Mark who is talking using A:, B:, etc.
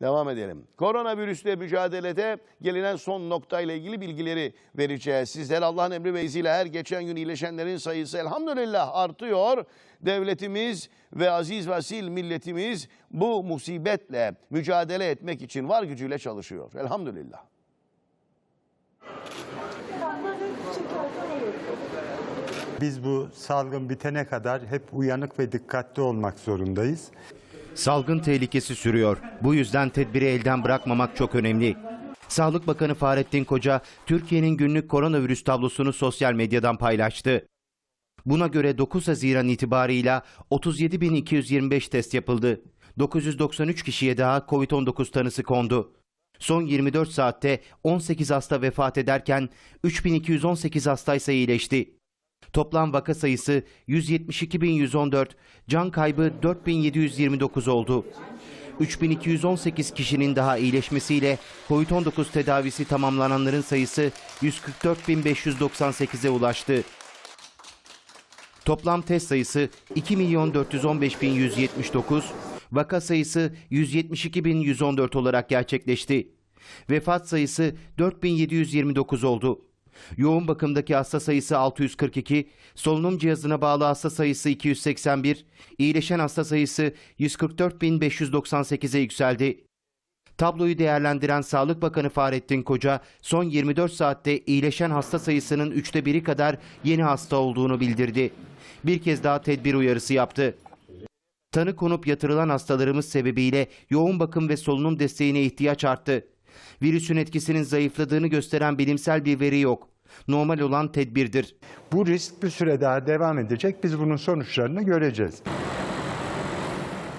A: Devam edelim. Koronavirüsle mücadelede gelinen son noktayla ilgili bilgileri vereceğiz. Sizler Allah'ın emri ve izniyle her geçen gün iyileşenlerin sayısı elhamdülillah artıyor. Devletimiz ve aziz ve asil milletimiz bu musibetle mücadele etmek için var gücüyle çalışıyor. Elhamdülillah.
B: Biz bu salgın bitene kadar hep uyanık ve dikkatli olmak zorundayız.
C: Salgın tehlikesi sürüyor. Bu yüzden tedbiri elden bırakmamak çok önemli. Sağlık Bakanı Fahrettin Koca, Türkiye'nin günlük koronavirüs tablosunu sosyal medyadan paylaştı. Buna göre 9 Haziran itibarıyla 37.225 test yapıldı. 993 kişiye daha COVID-19 tanısı kondu. Son 24 saatte 18 hasta vefat ederken 3218 hastaysa iyileşti. Toplam vaka sayısı 172.114, can kaybı 4.729 oldu. 3218 kişinin daha iyileşmesiyle COVID-19 tedavisi tamamlananların sayısı 144.598'e ulaştı. Toplam test sayısı 2.415.179, vaka sayısı 172.114 olarak gerçekleşti. Vefat sayısı 4.729 oldu. Yoğun bakımdaki hasta sayısı 642, solunum cihazına bağlı hasta sayısı 281, iyileşen hasta sayısı 144.598'e yükseldi. Tabloyu değerlendiren Sağlık Bakanı Fahrettin Koca, son 24 saatte iyileşen hasta sayısının üçte biri kadar yeni hasta olduğunu bildirdi. Bir kez daha tedbir uyarısı yaptı. Tanı konup yatırılan hastalarımız sebebiyle yoğun bakım ve solunum desteğine ihtiyaç arttı. Virüsün etkisinin zayıfladığını gösteren bilimsel bir veri yok. Normal olan tedbirdir.
B: Bu risk bir süre daha devam edecek. Biz bunun sonuçlarını göreceğiz.